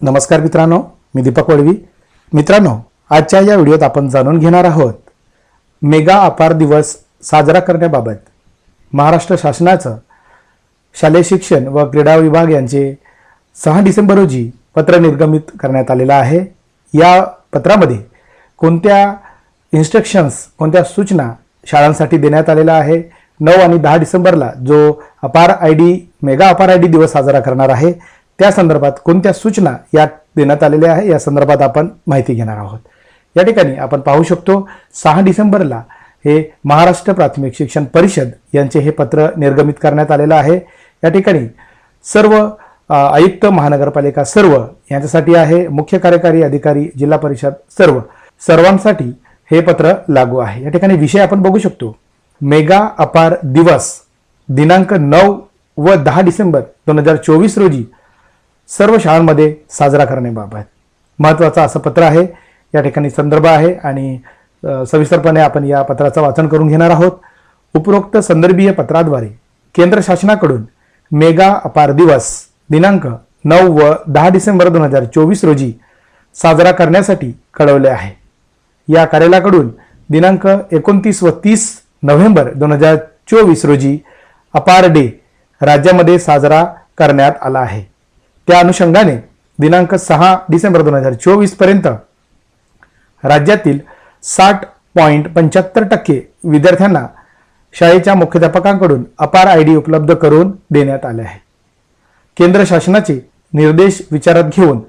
नमस्कार मित्रांनो मी दीपक वळवी मित्रांनो आजच्या या व्हिडिओत आपण जाणून घेणार आहोत मेगा अपार दिवस साजरा करण्याबाबत. महाराष्ट्र शासनाचं शालेय शिक्षण व क्रीडा विभाग यांचे सहा डिसेंबर रोजी पत्र निर्गमित करण्यात आलेलं आहे. या पत्रामध्ये कोणत्या इन्स्ट्रक्शन्स कोणत्या सूचना शाळांसाठी देण्यात आलेल्या आहे? नऊ आणि दहा डिसेंबरला जो APAAR I D mega APAAR I D दिवस साजरा करणार आहे त्या संदर्भात कोणत्या सूचना यात देण्यात आलेल्या आहे या संदर्भात आपण माहिती घेणार आहोत. या ठिकाणी आपण पाहू शकतो सहा डिसेंबरला हे महाराष्ट्र प्राथमिक शिक्षण परिषद यांचे हे पत्र निर्गमित करण्यात आलेलं आहे. या ठिकाणी सर्व आयुक्त महानगरपालिका सर्व यांच्यासाठी आहे मुख्य कार्यकारी अधिकारी जिल्हा परिषद सर्व सर्वांसाठी हे पत्र लागू आहे. या ठिकाणी विषय आपण बघू शकतो. मेगा अपार दिवस दिनांक नऊ व दहा डिसेंबर दोन हजार चोवीस रोजी सर्व शाळांमध्ये साजरा करण्याबाबत महत्त्वाचं असं पत्र आहे. या ठिकाणी संदर्भ आहे आणि सविस्तरपणे आपण या पत्राचं वाचन करून घेणार आहोत. उपरोक्त संदर्भीय पत्राद्वारे केंद्र शासनाकडून मेगा अपार दिवस दिनांक नऊ व दहा डिसेंबर दोन हजार चोवीस रोजी साजरा करण्यासाठी कळवले आहे. या कार्यालयाकडून दिनांक एकोणतीस व तीस नोव्हेंबर दोन हजार चोवीस रोजी अपार डे राज्यामध्ये साजरा करण्यात आला आहे. त्या अनुषंगाने दिनांक सहा डिसेंबर दोन हजार चोवीसपर्यंत राज्यातील साठ पॉईंट पंच्याहत्तर टक्के विद्यार्थ्यांना शाळेच्या मुख्याध्यापकांकडून अपार आय डी उपलब्ध करून देण्यात आले आहे. केंद्र शासनाचे निर्देश विचारात घेऊन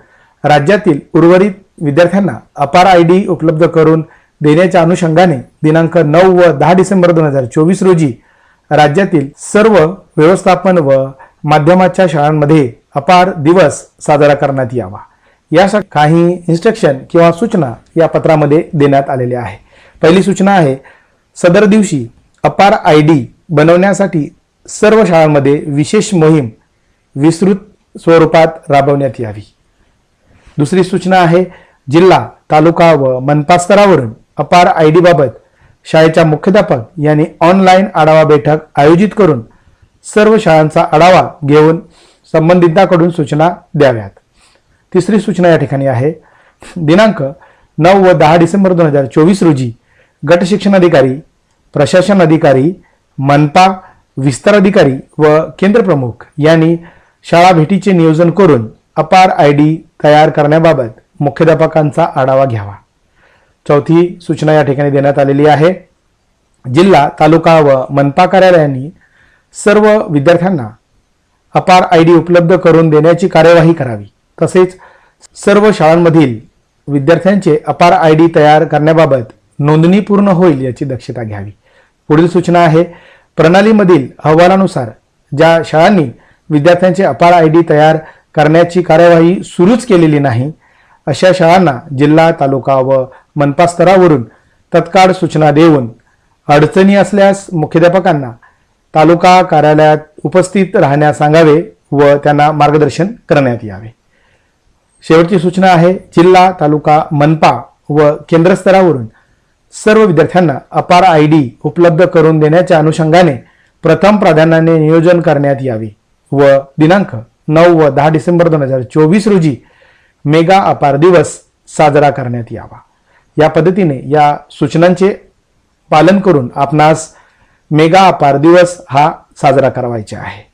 राज्यातील उर्वरित विद्यार्थ्यांना अपार आय डी उपलब्ध करून देण्याच्या अनुषंगाने दिनांक नऊ व दहा डिसेंबर दोन हजार चोवीस रोजी राज्यातील सर्व व्यवस्थापन व माध्यमाच्या शाळांमध्ये अपार दिवस साजरा करण्यात यावा. यासाठी काही इन्स्ट्रक्शन किंवा सूचना या पत्रामध्ये देण्यात आलेल्या आहे. पहिली सूचना आहे सदर दिवशी अपार आय डी बनवण्यासाठी सर्व शाळांमध्ये विशेष मोहीम विस्तृत स्वरूपात राबवण्यात यावी. दुसरी सूचना आहे जिल्हा तालुका व मनपा स्तरावरून अपार आय डी बाबत शाळेच्या मुख्याध्यापक यांनी ऑनलाईन आढावा बैठक आयोजित करून सर्व शाळांचा आढावा घेऊन संबंधितांकडून सूचना द्याव्यात. तिसरी सूचना या ठिकाणी आहे. दिनांक नऊ व दहा डिसेंबर दोन हजार चोवीस रोजी गट शिक्षण अधिकारी प्रशासन अधिकारी मनपा विस्तार अधिकारी व केंद्र प्रमुख यांनी शाळा भेटीचे नियोजन करून अपार आय डी तयार करण्याबाबत मुख्याध्यापकांचा आढावा घ्यावा. चौथी सूचना या ठिकाणी देण्यात आलेली आहे. जिल्हा तालुका व मनपा कार्यालयांनी सर्व विद्यार्थ्यांना अपार आय डी उपलब्ध करून देण्याची कार्यवाही करावी. तसेच सर्व शाळांमधील विद्यार्थ्यांचे अपार आय डी तयार करण्याबाबत नोंदणी पूर्ण होईल याची दक्षता घ्यावी. पुढील सूचना आहे प्रणालीमधील अहवालानुसार ज्या शाळांनी विद्यार्थ्यांचे अपार आय डी तयार करण्याची कार्यवाही सुरूच केलेली नाही अशा शाळांना जिल्हा तालुका व मनपा स्तरावरून तत्काळ सूचना देऊन अडचणी असल्यास मुख्याध्यापकांना तालुका कार्यालयात उपस्थित राहण्यास सांगावे व त्यांना मार्गदर्शन करण्यात यावे. शेवटची सूचना आहे जिल्हा तालुका मनपा व केंद्र स्तरावरून सर्व विद्यार्थ्यांना अपार आय डी उपलब्ध करून देण्याच्या अनुषंगाने प्रथम प्राधान्याने नियोजन करण्यात यावे व दिनांक नऊ व दहा डिसेंबर दोन हजार चोवीस रोजी मेगा अपार दिवस साजरा करण्यात यावा. या पद्धतीने या सूचनांचे पालन करून आपणास मेगा अपार दिवस हा साजरा करावायचा आहे.